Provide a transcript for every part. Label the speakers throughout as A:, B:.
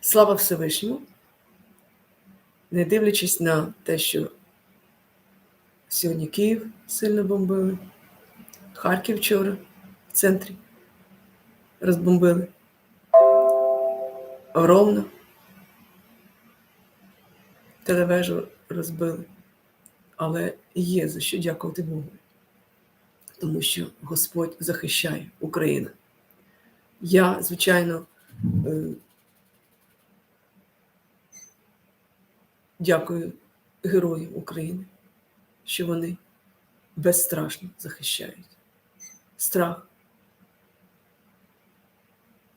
A: Слава Всевишньому, не дивлячись на те, що сьогодні Київ сильно бомбили, Харків вчора в центрі розбомбили, Ровно телевежу розбили. Але є за що дякувати Богу, тому що Господь захищає Україну. Я, звичайно, дякую героям України, що вони безстрашно захищають. Страх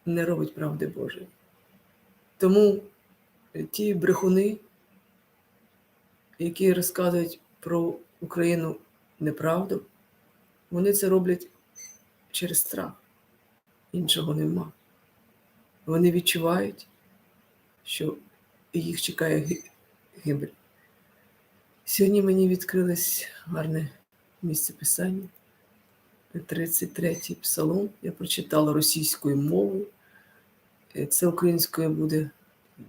A: не робить правди Божої. Тому ті брехуни, які розказують про Україну неправду, вони це роблять через страх. Іншого нема. Вони відчувають, що їх чекає гибель. Сьогодні мені відкрилось гарне місце писання. 33-й псалом. Я прочитала російською мовою. Е, Це українською буде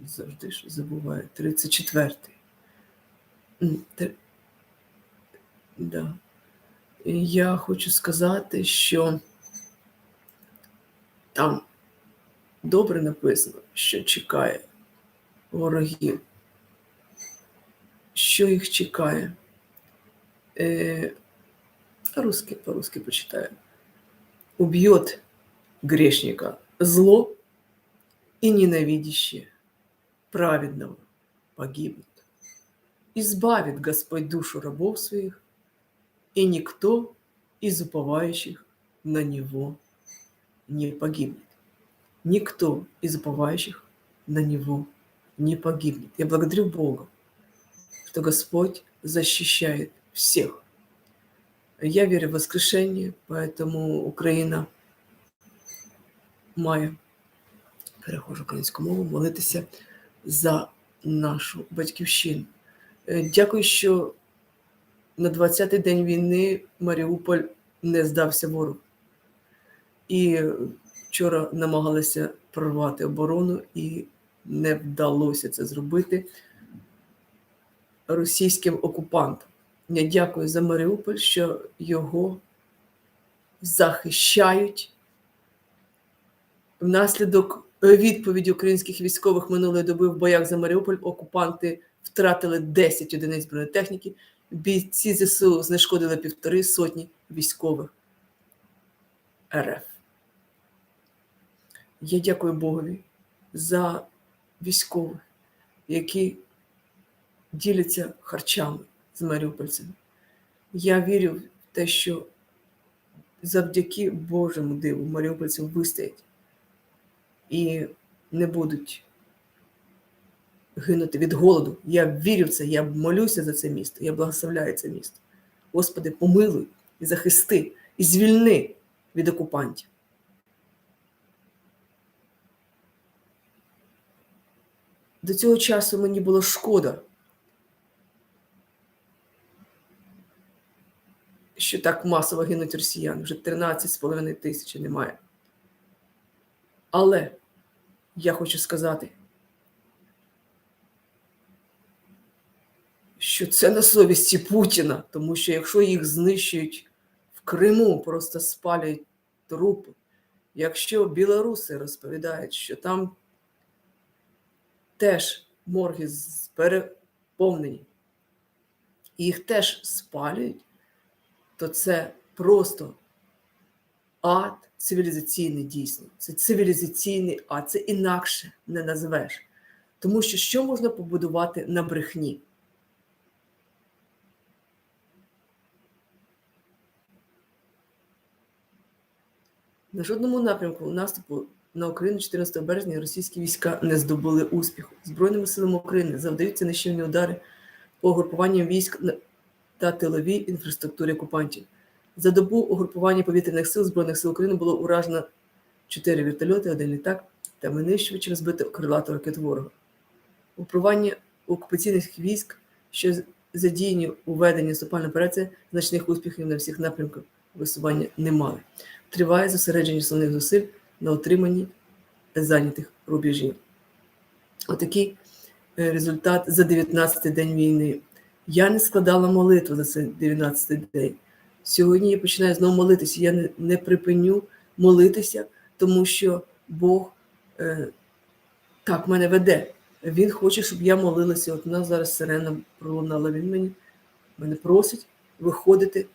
A: завжди ж забуваю. 34-й. М, те- Да. І Я хочу сказати, що там добре написано, що чекає ворогів. Що їх чекає? Е, русский, по-русски почитаю. Убьет грешника зло и ненавидящие праведного погибнут. Избавит Господь душу рабов своих, и никто из уповающих на Него не погибнет. Никто из уповающих на Него не погибнет. Я благодарю Бога, что Господь защищает всех. Я верю в воскрешение, поэтому Україна має, перехожу українську мову, молитися за нашу батьківщину. Е, Дякую, що на 20-й день війни Маріуполь не здався ворогу. І вчора намагалися прорвати оборону, і не вдалося це зробити російським окупантам. Я дякую за Маріуполь, що його захищають. Внаслідок відповіді українських військових минулої доби в боях за Маріуполь окупанти втратили 10 одиниць бронетехніки. Бійці ЗСУ знешкодили півтори сотні військових РФ. Я дякую Богові за військових, які діляться харчами з маріупольцями. Я вірю в те, що завдяки Божому диву маріупольцям вистоять і не будуть гинути від голоду. Я вірю в це, я молюся за це місто, я благословляю це місто. Господи, помилуй і захисти, і звільни від окупантів. До цього часу мені було шкода, що так масово гинуть росіяни. Вже 13,5 тисяч немає. Але я хочу сказати, що це на совісті Путіна, тому що якщо їх знищують в Криму, просто спалюють трупи, якщо білоруси розповідають, що там теж морги переповнені, їх теж спалюють, то це просто ад цивілізаційний дійсно. Це цивілізаційний ад, це інакше не назвеш. Тому що що можна побудувати на брехні? На жодному напрямку наступу на Україну 14 березня російські війська не здобули успіху. Збройними силами України завдаються нищівні удари по угрупуванням військ та тиловій інфраструктурі окупантів. За добу угрупування повітряних сил Збройних сил України було уражено 4 вертольоти, один літак та винищувачі розбито крилату ракет ворога. Угрупування окупаційних військ, що задіяні у веденні наступальної операції, значних успіхів на всіх напрямках висування не мали. Триває зосередження основних зусиль на отриманні зайнятих рубежів. Отакий е, результат за 19 день війни. Я не складала молитву за цей 19 день. Сьогодні я починаю знову молитися. Я не, не припиню молитися, тому що Бог е, так мене веде. Він хоче, щоб я молилася. От у нас зараз сирена пролунала. Він мені мене просить виходити